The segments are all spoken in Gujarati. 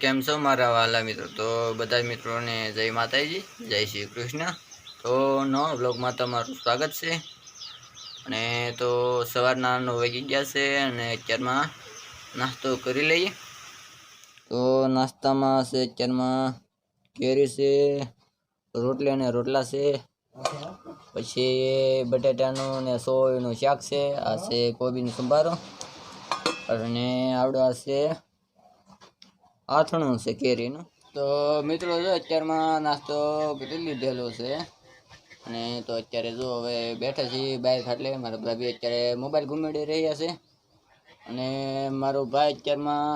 કેમ છો મારા વાલા મિત્રો? તો બધા મિત્રોને જય માતાજી, જય શ્રી કૃષ્ણ. તો નવા બ્લોગમાં તમારું સ્વાગત છે. અને તો સવારના નવ વાગી ગયા છે અને અત્યારમાં નાસ્તો કરી લઈએ. તો નાસ્તામાં છે અત્યારમાં કેરી છે, રોટલી અને રોટલા છે. પછી બટાટાનું ને સોયનું શાક છે, આ છે કોબીનું સંભારો. અને આવડો આ આથણું છે કેરીનું. તો મિત્રો જો અત્યારમાં નાસ્તો કરી લીધેલો છે અને તો અત્યારે જો હવે બેઠા છીએ બાઇક ખાટલે. મારા ભાભી અત્યારે મોબાઈલ ઘૂમેડી રહ્યા છે અને મારો ભાઈ અત્યારમાં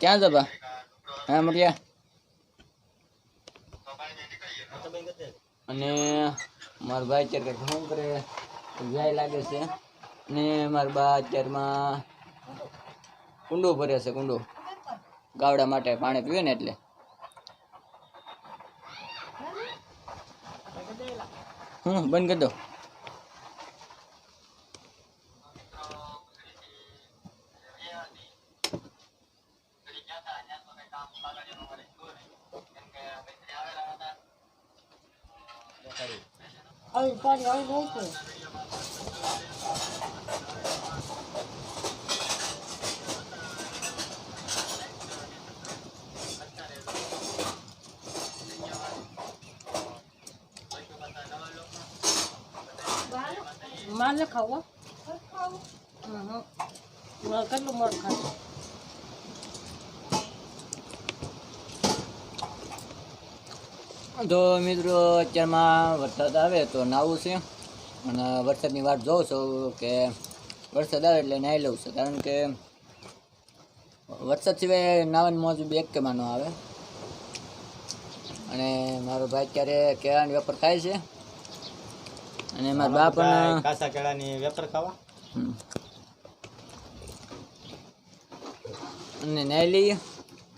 ક્યાં જબા હા મળ્યા અને મારો ભાઈ અત્યારે ફોન કરે જાય લાગે છે અને મારા બા અત્યારમાં કુંડો ભરે છે, કુંડો. ગાવડા માટે પાણી પીવે ને એટલે. હમ, બંધ કરી દો. આવી પાણી આવી જાય મારે ખાવા? કેટલું મળ ખાતું તો મિત્રો અત્યારમાં વરસાદ આવે તો નાવું છે. અને વરસાદની વાટ જોઉં છું કે વરસાદ આવે એટલે નાહી લઉં છું. કારણ કે વરસાદ સિવાય નાવાની મોજ બે એક કે માનો આવે. અને મારો ભાઈ અત્યારે કેળાની વેપાર ખાય છે. અને મારા બા પણ કાસા કેળાની વેફર ખાવા. અને લઈએ.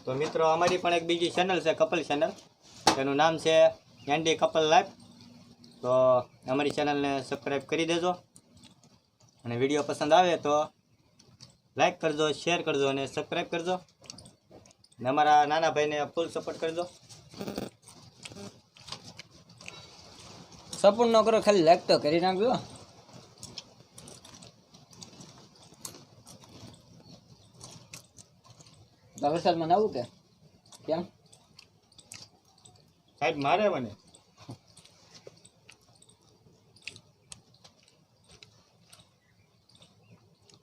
તો મિત્રો અમારી પણ એક બીજી ચેનલ છે કપલ ચેનલ તેનું નામ છે એન્ડી કપલ લાઈફ. તો અમારી ચેનલને સબસ્ક્રાઈબ કરી દેજો. અને વીડિયો પસંદ આવે તો લાઈક કરજો શેર કરજો અને સબસ્ક્રાઈબ કરજો. અને અમારા નાના ભાઈને ફૂલ સપોર્ટ કરજો. સપોર્ટ ન કરો ખાલી લાઈક તો કરી નાખજો. તો મનાવું નવું કે? કેમ? સાહેબ મારે મને.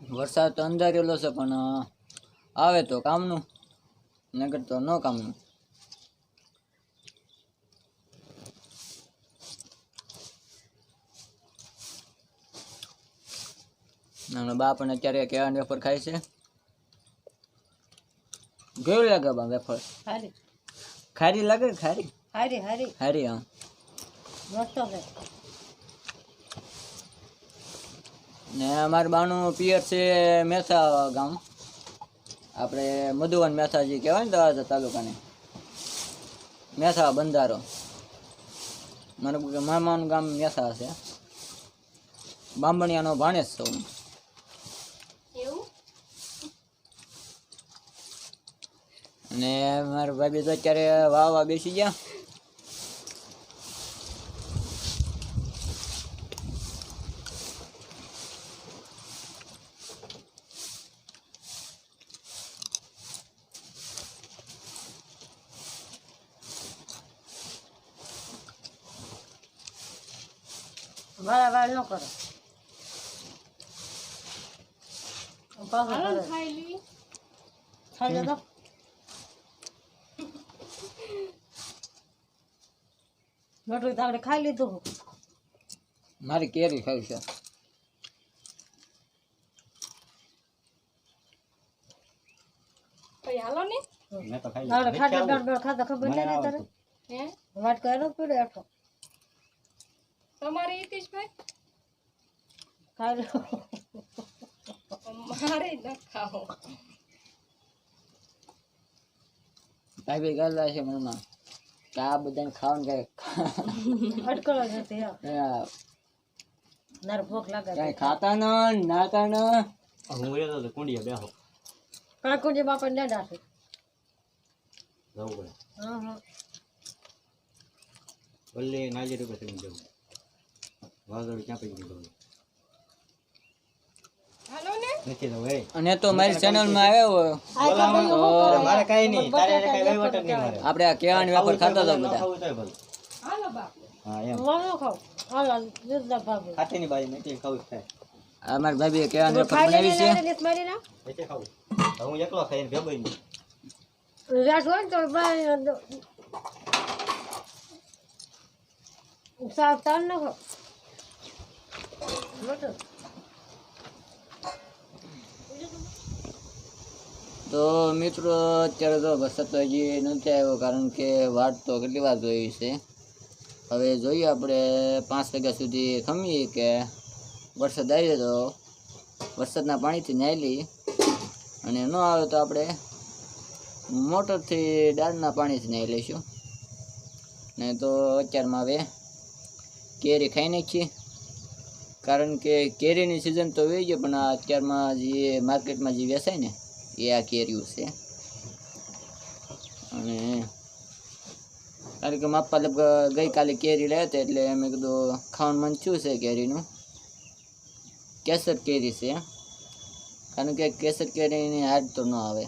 વરસાદ તો અંધારેલો છે પણ આવે તો કામનું. નગર તો ન કામનું. નાનો બા પણ અત્યારે કેળાની વેફર ખાય છે. કેવું લાગે બા વેફર? હારી. ખારી લાગે ખારી? હારી હારી. હારી હા. મસ્ત છે. ને અમારા બાનું પિયર છે મેસા ગામ. આપણે મધુવન મેસાજી કહેવાય ને દવાજા તાલુકાને. મેથા બંધારો. મારું મામાનું ગામ મેસા છે. બાંભણિયાનો ભાણેજ છું હું. એવું અને મારા ભાભી તો અત્યારે વાવવા બેસી ગયા. વાળા વાળ ન કરો. પાછું કરે. ખાઈ લો તો. મોટું તો આપણે ખાઈ લીધું. મારી કેરી ખાવી છે. મેં તો ખાઈ દોડ દોડ ખબર નહીં. તારે તમારે હિતેશભાઈ? ખાઈ મારે ન છે મનમાં. કે આ બધાને ખાવાનું કઈ અટકળો નથી નાર ભૂખ લાગે કઈ ખાતા ન નાતા ન. હું એ તો કુંડિયા બેહો. કાકુજી બાપા ને જવું પડે. હા હા. ભલે નાલી રૂપે તમે જવું. વાદળ ક્યાં પડી ગયું નથી અને તો મારી ચેનલમાં આવ્યો મારે કઈ નહીં. તારે એને વહીવટ નહીં મારે. આપણે આ કેળાની વેપાર ખાતા હતા બધા. ખાવું હાલો હા એમ. ખાવ હાલો દૂધના ભાભી ખાતીની બાજુ મેથી ખાવું જ થાય. આ મારી ભાભીએ વેપાર બનાવી છે. લઈને મારી ના? મેથી ખાવું. તો હું એકલો ખાઈને ભેગો નહીં રાસ હોય તો સાફ તાર નાખો બટો તો મિત્રો, અત્યારે તો વરસાદ તો હજી નથી આવ્યો કારણ કે વાટ તો કેટલી વાર જોઈ છે હવે જોઈએ આપણે પાંચ વાગ્યા સુધી ખમીએ કે વરસાદ આવી તો વરસાદના પાણીથી નાહી લઈ અને ન આવે તો આપણે મોટરથી ડાળના પાણીથી નાહી લઈશું. ને તો અત્યારમાં હવે કેરી ખાઈ નાખીએ. કારણ કે કેરીની સિઝન તો વહી ગઈ પણ અત્યારમાં જે માર્કેટમાં જે વેચાય ને એ આ કેર્યું છે. અને કારણ કે માપા લગભગ ગઈકાલે કેરી લે હતા એટલે મેં કીધું ખાવાનું મન શું છે કેરીનું. કેસર કેરી છે. કારણ કે કેસર કેરીની હાડ તો ન આવે.